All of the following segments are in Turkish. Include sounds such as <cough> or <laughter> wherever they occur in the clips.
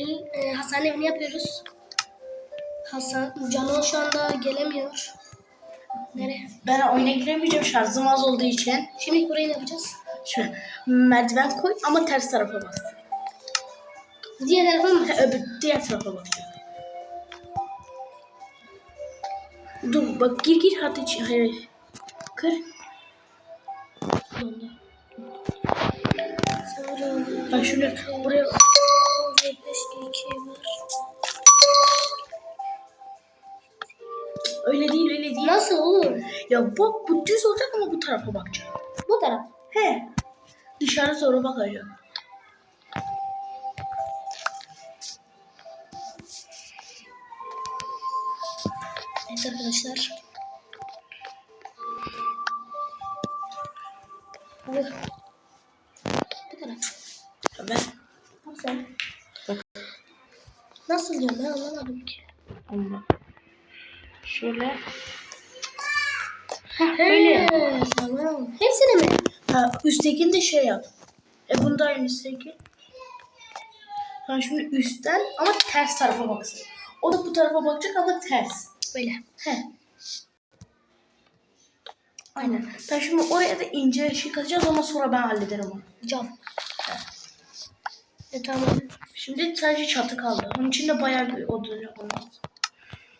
Halil e, Hasan evini yapıyoruz. Hasan, Cano şu anda gelemiyor. Nereye? Ben oyuna giremeyeceğim şarjım az olduğu için. Şimdi burayı ne yapacağız? Şöyle merdiven koy ama ters tarafa bas. Diğer tarafa mı? Öbür diğer tarafa bakacağım. Dur bak gir gir hadi. Hayır. hayır. Kır. Bak şöyle buraya öyle değil öyle değil. Nasıl olur? Ya bak bu düz olacak ama bu tarafa bakacağım. Bu taraf. He. Dışarı doğru bakacağım. Evet arkadaşlar. Bu. Bu taraf. Ya Ben Bak sen. Nasıl diyorum ben anlamadım ki. Ama şöyle He, tamam. Hepsini mi? ha, üsttekini de şey yap. E bunda aynı üstteki. Ha şimdi üstten ama ters tarafa baksın. O da bu tarafa bakacak ama ters. Böyle. He. Aynen. Ben şimdi oraya da ince ışık atacağız ama sonra ben hallederim onu. Cam. E tamam. Şimdi sadece çatı kaldı. Onun için de bayağı bir oda yapmamız.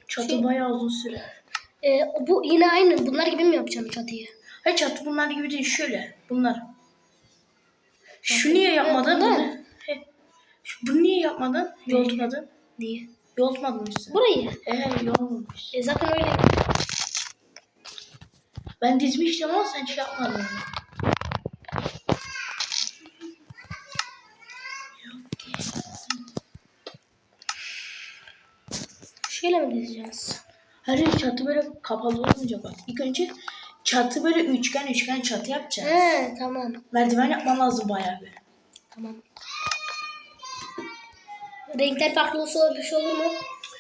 Çatı Şey- bayağı uzun sürer. E, bu yine aynı. Bunlar gibi mi yapacağım çatıyı? Hayır çatı bunlar gibi değil. Şöyle. Bunlar. Şu niye yapmadın? bunlar. Bunu, he. Şu- bunu niye yapmadın? Yoğurtmadın. Niye? Yoğurtmadın işte. Burayı. He yoğurmamış. E zaten öyle. Ben dizmiştim ama sen şey yapmadın. Onu. Şöyle mi dizeceğiz? Her şey çatı böyle kapalı olunca bak. İlk önce çatı böyle üçgen üçgen çatı yapacağız. He tamam. Merdiven yapman lazım bayağı bir. Tamam. Renkler farklı olsa bir şey olur mu?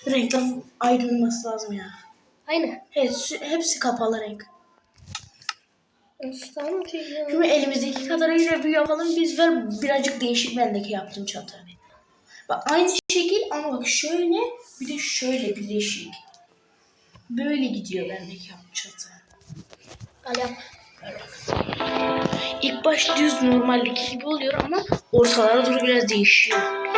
Renkler ayrılması lazım ya. Aynı. Hepsi, hepsi kapalı renk. Tamam. Şimdi elimizdeki kadarıyla bir yapalım biz ver birazcık değişik bendeki yaptım çatı. Bak aynı şekil ama bak şöyle bir de şöyle birleşik. Böyle gidiyor bendeki çatı. Al yap. İlk baş düz normaldeki gibi oluyor ama ortalara doğru biraz değişiyor.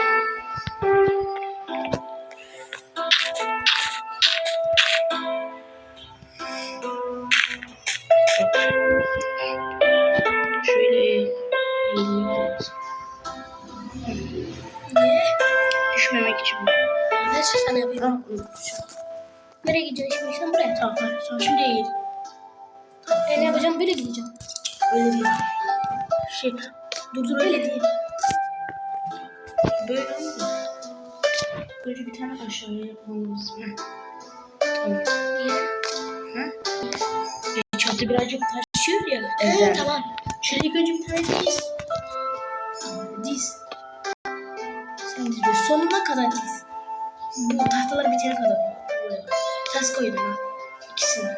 Nereye gideceksin şimdi? Sen buraya. Tamam, hadi. Tamam, şimdi eğil. E ne yapacağım? Böyle gideceğim. Öyle değil. Şey, dur dur öyle değil. Böyle olmuyor. Böyle bir tane aşağıya yapmamız lazım. Tamam. Niye? Ha? E, çatı birazcık taşıyor ya. He evden. tamam. Şöyle ilk önce bir tane diz. Diz. Sen diz. Sonuna kadar diz. Bu tahtalar bitene kadar. Ters koydum ha. İkisini.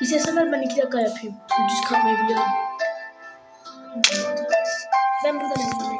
İstersen ben iki dakika yapayım. Düz kalkmayı biliyorum. Ben buradan gideceğim.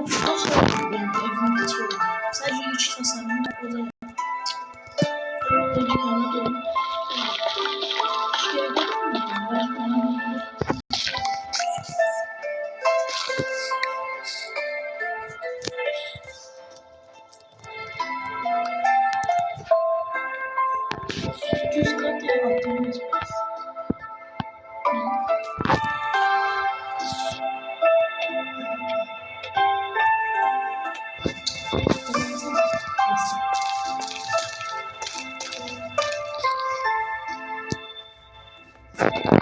yaptıktan sonra yani evimi bitirdim. Sadece üç tasarımı da oda yaptım. Ocağımı dolu. Şuraya bakın mı? Ben onu Düz kat yapalım biraz. Thank you.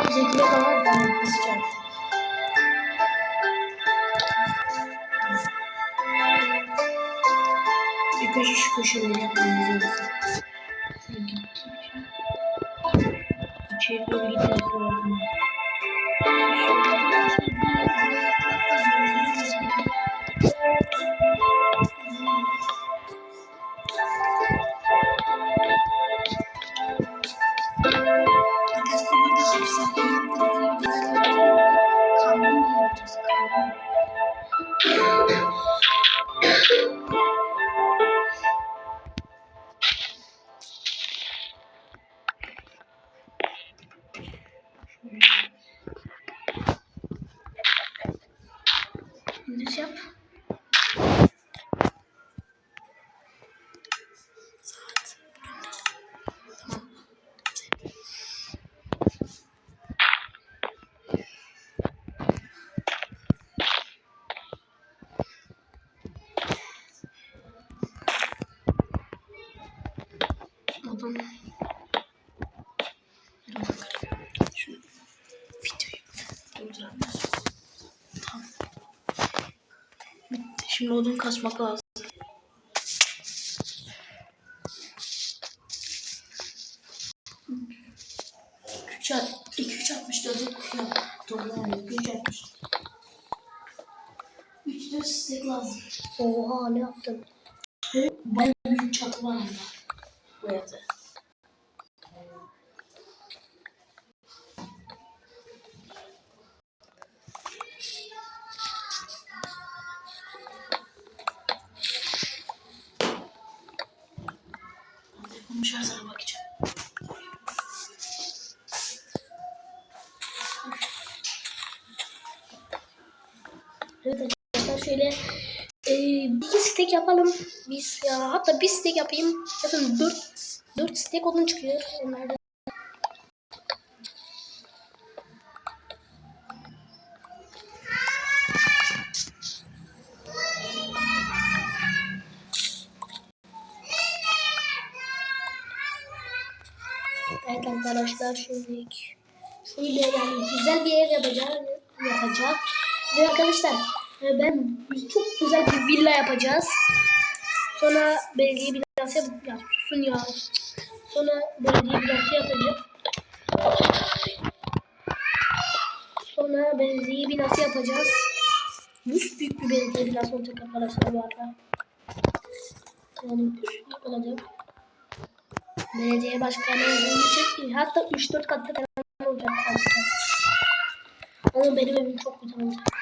Bizimkine kadar ben basacağım. Önce şu köşeleri yapmamız lazım. Odun. Bir bakalım. Şu videoyu Durduramıyoruz. Tamam. Bitti. Şimdi odun kasmak lazım. Üç at, iki üç altmış dört yok. Doğru iki üç altmış. Üç dört stek lazım. Oha ne yaptın? Şarjına bakacağım. Evet arkadaşlar şöyle e, bir steak yapalım. Biz ya hatta bir steak yapayım. Zaten dört dört steak odun çıkıyor. Onlarda Evet arkadaşlar şimdi şöyle yani güzel bir ev yapacağız yapacak ve arkadaşlar e, ben çok güzel bir villa yapacağız. Sonra belediye binası yap ya susun ya. Sonra belediye binası yapacağız. Sonra belediye binası yapacağız. Büyük büyük bir belediye binası olacak arkadaşlar bu arada. Yani büyük olacak. Belediye başkanı olacak. Hatta 3-4 katlı falan olacak. Ama benim evim çok güzel olacak.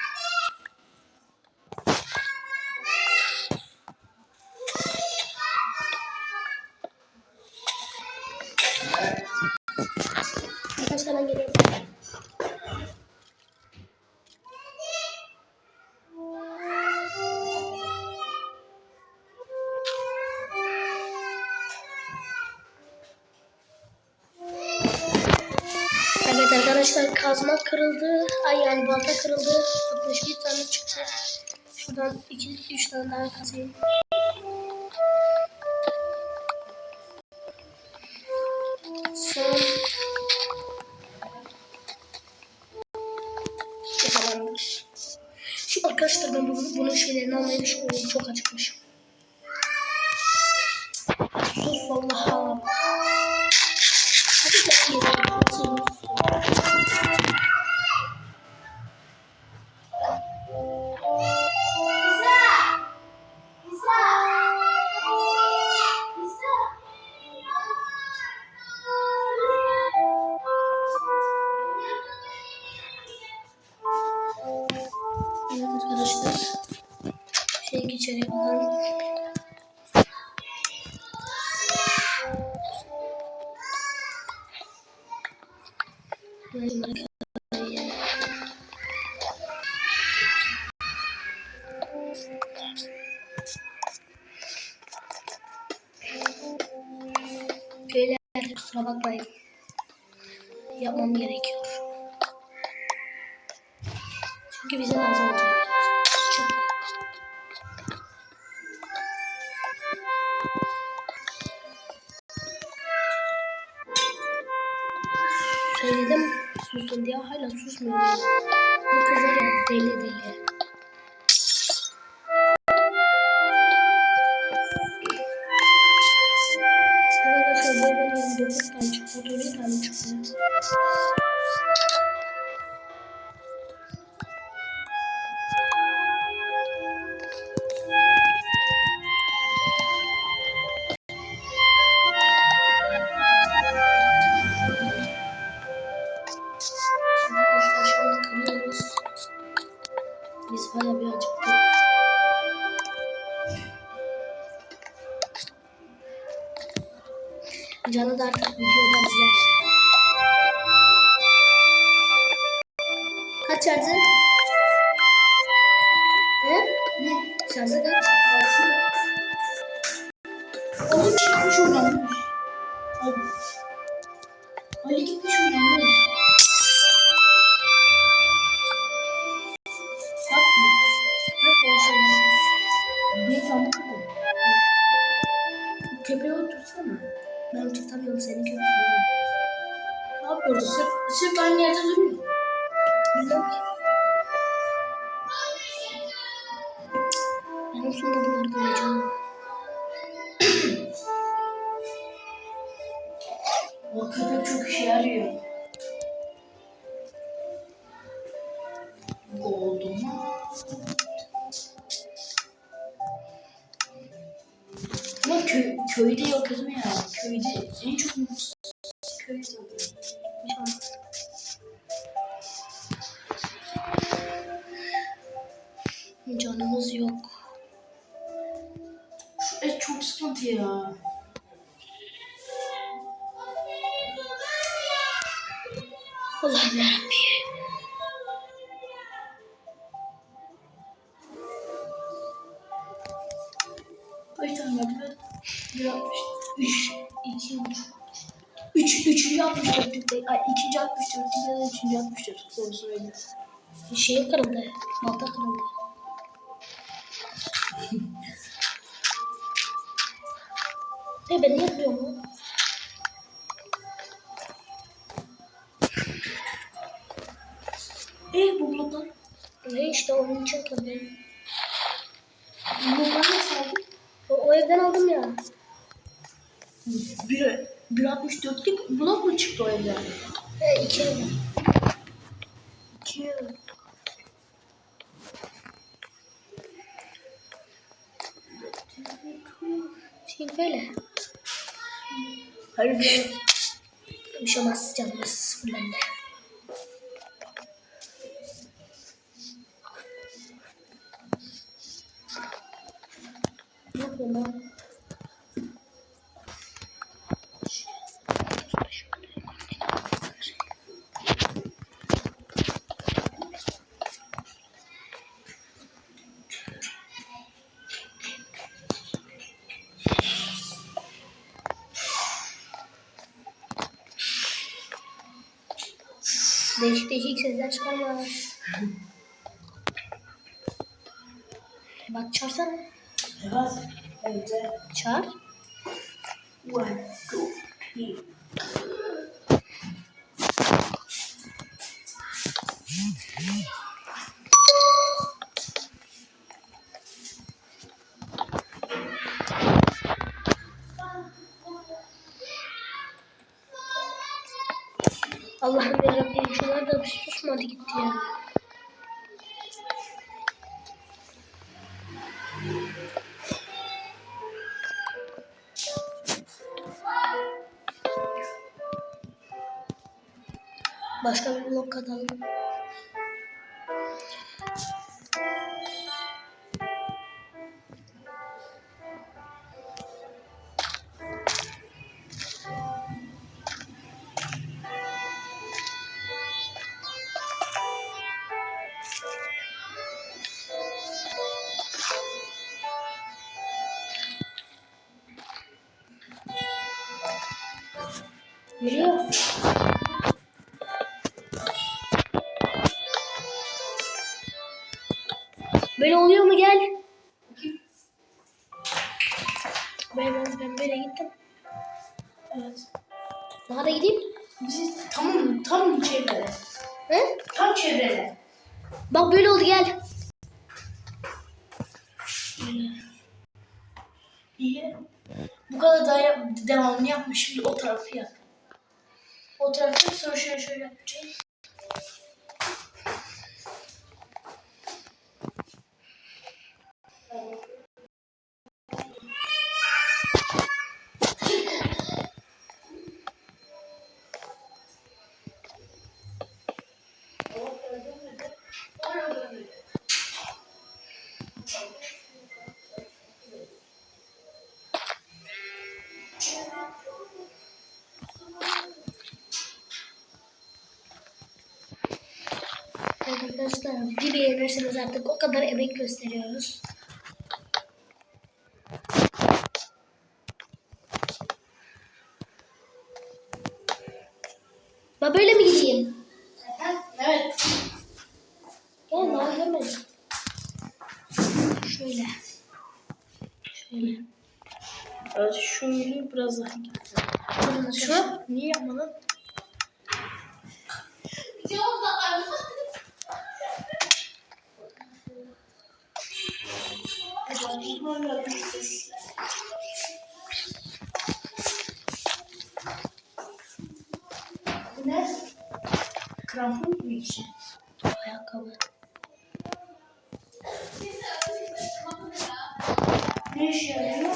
Kazma kırıldı. Ay yani balta kırıldı. 61 tane çıktı. Şuradan 2 3 tane daha kazayım. Son Tamamdır. Şu arkadaşlar ben bunu, bunun şeylerini almayı düşünüyorum. Çok acıkmışım. Sus vallahi. Beyler kusura bakmayın. Deli deli. Videodan izler. Kaç şarjı? He? Ne? Şarjı kaç? Ali çıkmış oynamış. Ali. Ben sonunda bunları göreceğim. O köpek çok işe yarıyor. Allah'ım yarabbim. Kaç? Bir altmış. Üç. iki. Üç, üçüncü altmış dörtlükte. Ay ikinci altmış dörtlükte de üçüncü altmış dört. Doğru söylüyorum. Şey kırıldı. Balta kırıldı. <laughs> E ben ne yapıyorum? Ne işte onun için kırdım. Bu bloklar nasıl aldın? O, o evden aldım ya. Bir, bir altmış dörtlük blok mu çıktı o evden? E iki ev. İki ev. Şimdi böyle. Hayır bir şey olmaz canımız bende. Ne lan? Değişik değişik sesler çıkarma. E Bak çağırsana. Evet. Çağır. One, two, three. Allah'ım yarabbim şunlar da susmadı gitti ya. Başka bir blok katalım. Geliyor. Arkadaşlar bir beğenirseniz artık o kadar emek gösteriyoruz. Ben böyle mi gideyim? Evet. Gel daha hemen. Şöyle. Şöyle. Evet şöyle biraz daha. Bakın Şu niye yapmadın? Bu ne? Krampon mu için? Ayakkabı. Ne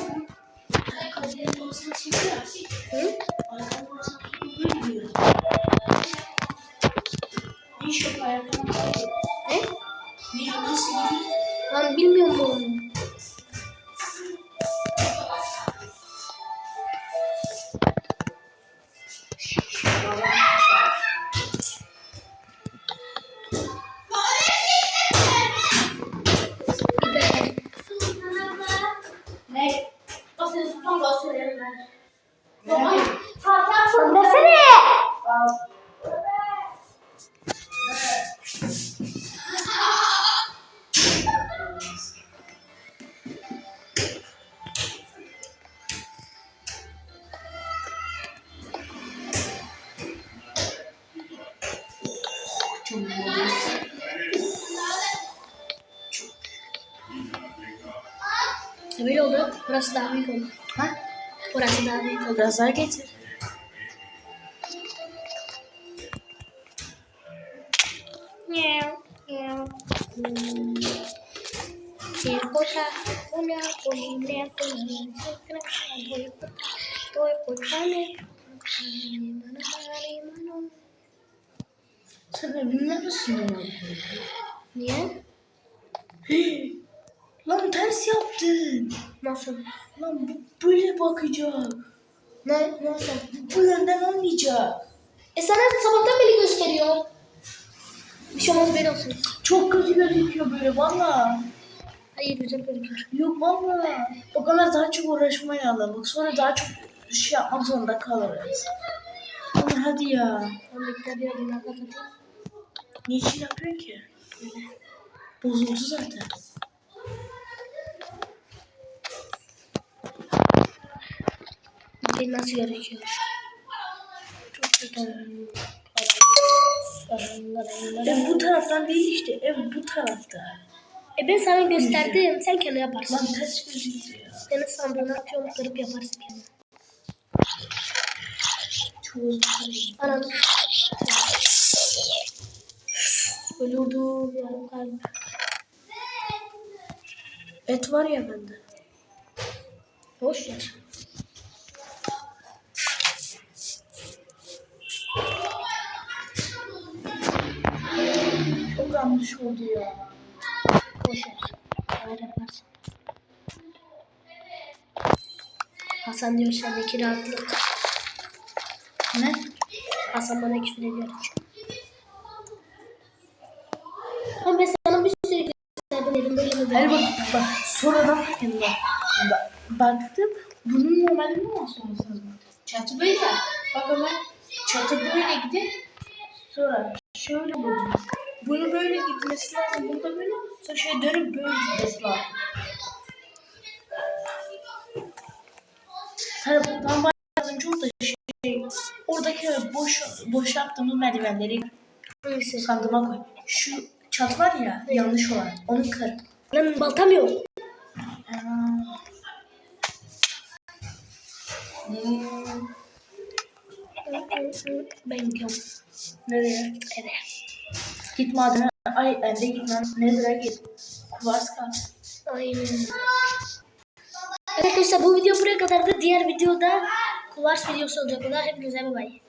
Burası daha büyük oldu. Ha? Burası daha büyük oldu. Biraz daha getir. Sen evinde misin? Niye? Lan ters yaptın. Nasıl? Lan bu böyle bakacak. Ne? Nasıl? Bu bu yönden olmayacak. E sana sabahtan beri gösteriyor. Bir şey olmaz böyle olsun. Çok kötü gözüküyor böyle valla. Hayır güzel gözüküyor. Yok valla. O kadar daha çok uğraşmayalım. Bak sonra daha çok şey yapmak zorunda kalırız. Ama hadi ya. Ben bekle bir. Niçin yapıyorsun ki? Bozuldu zaten. Nasıl gözüküyor. Çok. Ev bu taraftan değil işte. Ev bu tarafta. E ben sana gösterdim. Sen kendi yaparsın. Lan ters gözüküyor. Senin sandığını atıyorum kırıp yaparsın kendi. Anam. Ölüyordu ya kalp. Et var ya bende. Boş ver. Yanlış oldu ya. Boş ver. Öyle yaparsın. Hasan diyor sendeki rahatlık. Ne? Hasan bana küfür ediyor. Ama ben sana bir sürü gösterdim dedim böyle mi Hayır bak, bak sonradan bak. Bak, baktım bunun normalde mi olsun lazım? Çatı böyle. Bak hemen çatı böyle gidip sonra şöyle buldum. Bunu böyle gitmesi lazım. Bunu da böyle sonra şöyle dönüp böyle gitmesi lazım. Ben bazen çok da şey orada buradaki boş boş yaptığımız merdivenleri Neyse. sandığıma koy. Şu çat var ya yanlış olan onu kır. Lan baltam yok. Ben gidiyorum. Nereye? Eve. Git madene. Ay ende gitmem. Nereye git? Kuvars kal. Aynen. Arkadaşlar bu video buraya kadardı. Diğer videoda kuvars videosu olacak. O da hepinize bay bay.